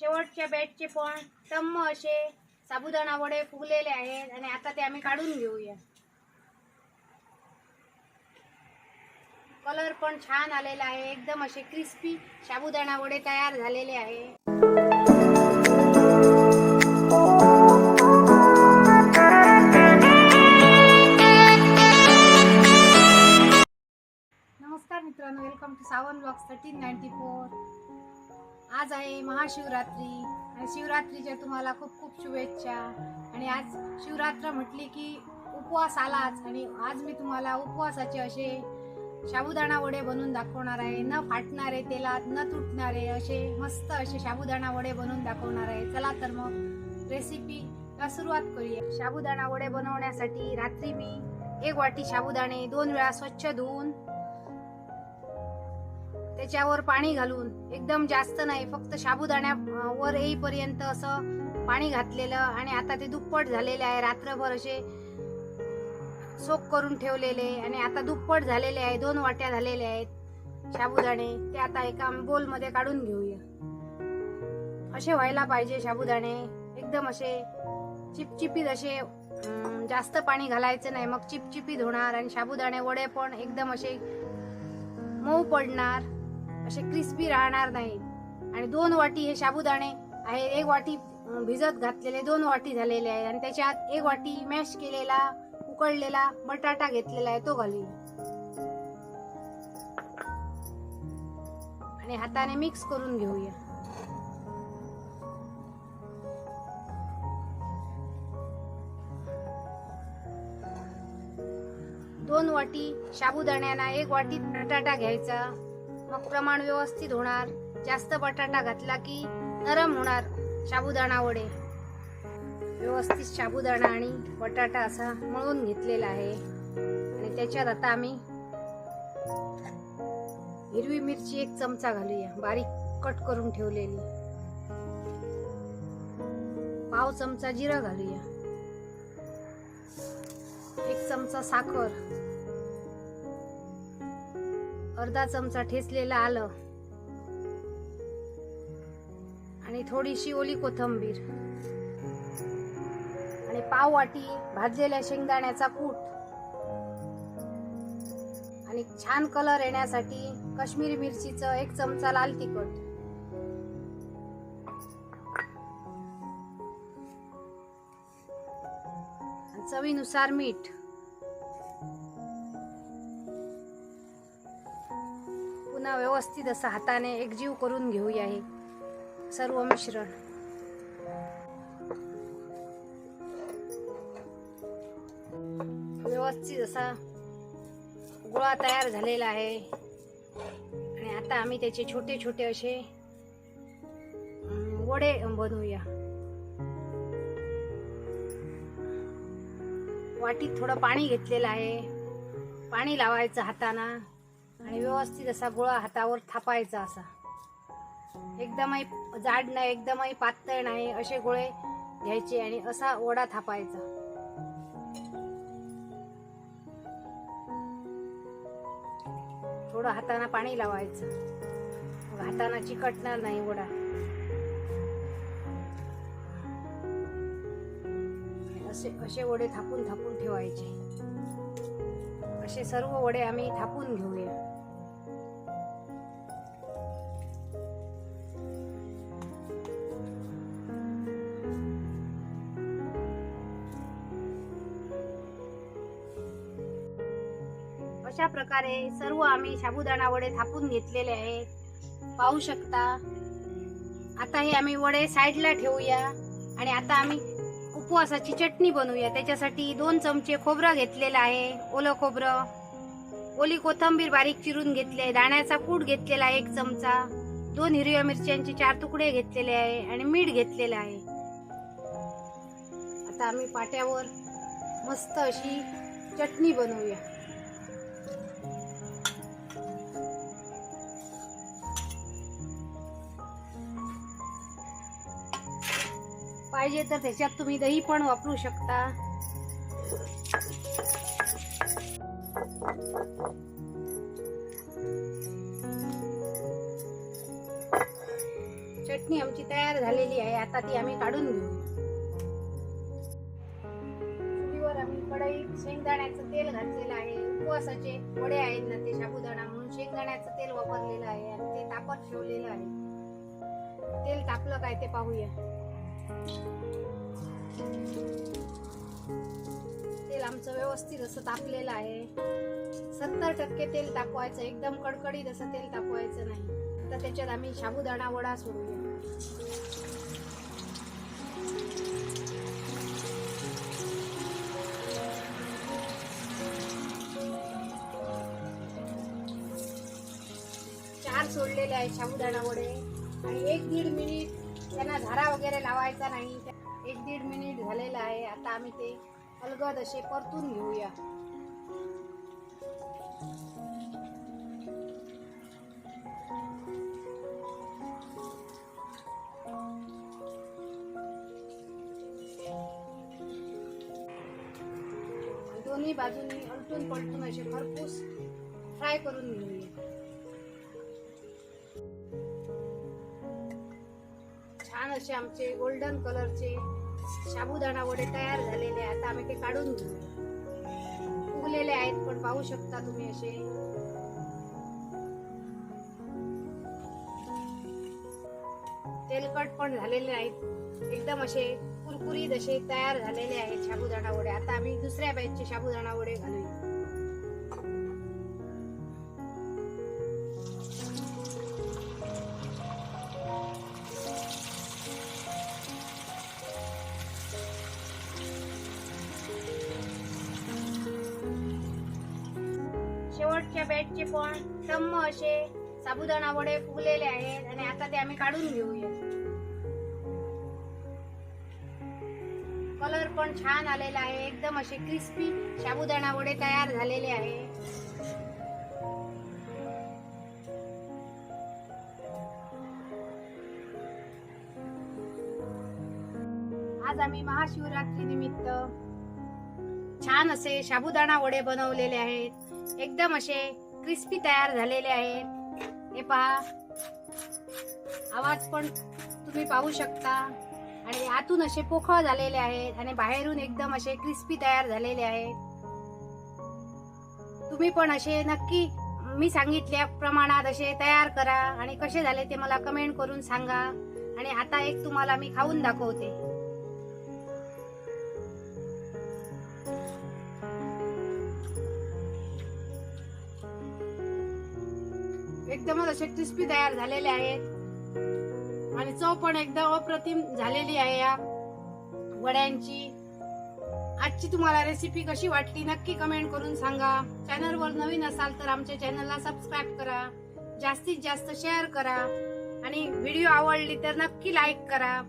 शेवटच्या बेडचे पण टम्म असे साबुदाणा वडे फुगलेले आहेत आणि आता ते आम्ही काढून घेऊया. कलर पण छान आलेला आहे. एकदम असे क्रिस्पी साबुदाणा वडे तयार झालेले आहे. नमस्कार मित्रांनो. Welcome to Sawan blogs thirteen ninety four आज आहे महाशिवरात्री. आणि शिवरात्रीच्या तुम्हाला खूप खूप शुभेच्छा. आणि आज शिवरात्र म्हटली की उपवास आलाच. आणि आज मी तुम्हाला उपवासाचे असे साबुदाणा वडे बनवून दाखवणार आहे. न फाटणारे तेलात न तुटणारे असे मस्त असे साबुदाणा वडे बनवून दाखवणार आहे. चला तर मग रेसिपी सुरुवात करूया. साबुदाणा वडे बनवण्यासाठी रात्री मी एक वाटी साबुदाणे दोन वेळा स्वच्छ धुवून त्याच्यावर पाणी घालून एकदम जास्त नाही फक्त साबुदाण्या वर येईपर्यंत असं पाणी घातलेलं आणि आता ते दुप्पट झालेले आहे. रात्रभर असे सोक करून ठेवलेले आणि आता दुप्पट झालेले आहे. दोन वाट्या झालेले आहेत साबुदाणे. ते आता एका बोलमध्ये काढून घेऊया. असे व्हायला पाहिजे साबुदाणे. एकदम असे चिपचिपीत असे जास्त पाणी घालायचं नाही. मग चिपचिपीत होणार आणि साबुदाणे वडे पण एकदम असे मऊ पडणार. असे क्रिस्पी राहणार नाही. आणि दोन वाटी हे साबुदाणे आहे एक वाटी भिजत घातलेले दोन वाटी झालेले आहे. आणि त्याच्यात एक वाटी मॅश केलेला उकळलेला बटाटा घेतलेला आहे तो घालून. आणि हाताने मिक्स करून घेऊया. दोन वाटी साबुदाण्याना एक वाटी बटाटा घ्यायचा. मग प्रमाण व्यवस्थित होणार जास्त बटाटा घातला की नरम होणार साबुदाणा वडे. व्यवस्थित साबुदाणा आणि बटाटा असा मळून घेतलेला आहे. आणि त्याच्यात आता आम्ही हिरवी मिरची एक चमचा घालूया बारीक कट करून ठेवलेली. पाव चमचा जिरं घालूया. एक चमचा साखर. अर्धा चमचा ठेचलेलं आलं. आणि थोडीशी ओली कोथंबीर. आणि पाव वाटी भाजलेल्या शेंगदाण्याचा कूट. आणि छान कलर येण्यासाठी काश्मीरी मिरचीचं एक चमचा लाल तिखट. चवीनुसार मीठ. व्यवस्थित असं हाताने एकजीव करून घेऊया हे. सर्व मिश्रण. व्यवस्थित असा गोळा तयार झालेला आहे. आणि आता आम्ही त्याचे छोटे छोटे असे वडे बनवूया. वाटीत थोडं पाणी घेतलेलं आहे. पाणी लावायचं हाताना. आणि व्यवस्थित असा गोळा हातावर थापायचा असा. एकदमही जाड नाही एकदमही पातळ नाही असे गोळे घ्यायचे आणि असा ओढा थापायचा. थोडं हाताना पाणी लावायचं. हाताना चिकटणार नाही ओढा. असे असे वडे थापून थापून ठेवायचे. असे सर्व वडे आम्ही थापून घेऊया. अशा प्रकारे सर्व आम्ही साबुदाणा वडे थापून घेतलेले आहेत. पाहू शकता. आता हे आम्ही वडे साईडला ठेवूया. आणि आता आम्ही उपवासाची चटणी बनवूया. त्याच्यासाठी दोन चमचे खोबरं घेतलेलं आहे. ओलं खोबरं. ओली कोथंबीर बारीक चिरून घेतली. आहे दाण्याचा कूट घेतलेला आहे एक चमचा. दोन हिरव्या मिरच्यांचे चार तुकडे घेतलेले आहे आणि मीठ घेतलेलं आहे. आता आम्ही पाट्यावर मस्त अशी चटणी बनवूया. पाहिजे तर त्याच्यात तुम्ही दही पण वापरू शकता. चटणी आमची तयार झालेली आहे. आता ती आम्ही काढून घेऊ. चुलीवर आम्ही कढईत शेंगदाण्याचं तेल घातलेलं आहे. उपवासाचे वडे आहेत ना ते साबुदाणा म्हणून शेंगदाण्याचं तेल वापरलेलं आहे आणि ते तापत ठेवलेलं आहे. तेल तापलं काय ते पाहूया. तेल आमचं व्यवस्थित असं तापलेलं आहे. सत्तर टक्के तेल तापवायचं एकदम कडकडीत असं तेल तापवायचं नाही. तर त्याच्यात आम्ही साबुदाणा वडा सोडूया चार सोडलेले आहे साबुदाणा वडे. आणि एक दीड मिनिट त्यांना झारा वगैरे लावायचा नाही. एक दीड मिनिट झालेला आहे. आता आम्ही ते अलगद असे परतून घेऊया. दोन्ही बाजूनी अलटून पलटून असे खरपूस फ्राय करून घेऊया. असे आमचे गोल्डन कलरचे साबुदाणा वडे तयार झालेले आता आम्ही ते काढून घेऊ उगलेले आहेत पण पाहू शकता तुम्ही असे. तेलकट पण झालेले आहेत. एकदम असे कुरकुरीत असे तयार झालेले आहेत साबुदाणा वडे. आता आम्ही दुसऱ्या बॅचचे साबुदाणा वडे घालूया. शेवटच्या पण टम्म असे. साबुदाणा वडे फुगलेले आहेत आणि आता ते आम्ही काढून घेऊया. कलर पण छान आलेला आहे. एकदम असे क्रिस्पी साबुदाणा वडे तयार झालेले आहे. आज आम्ही महाशिवरात्री निमित्त छान असे साबुदाणा वडे बनवलेले आहेत. एकदम असे क्रिस्पी तयार झालेले आहेत. हे पहा. आवाज पण तुम्ही पाहू शकता. आणि आतून असे पोखळ झालेले आहेत आणि बाहेरून एकदम असे क्रिस्पी तयार झालेले आहेत. तुम्ही पण असे नक्की मी सांगितल्या प्रमाणात असे तयार करा आणि कसे झाले ते मला कमेंट करून सांगा. आणि आता एक तुम्हाला मी खाऊन दाखवते. एकदमच असे क्रिस्पी तयार झालेले आहेत आणि चव पण एकदम अप्रतिम झालेली आहे या वड्यांची. आजची तुम्हाला रेसिपी कशी वाटली नक्की कमेंट करून सांगा. चॅनलवर नवीन असाल तर आमच्या चॅनलला सबस्क्राईब करा. जास्तीत जास्त शेअर करा. आणि व्हिडिओ आवडली तर नक्की लाईक करा.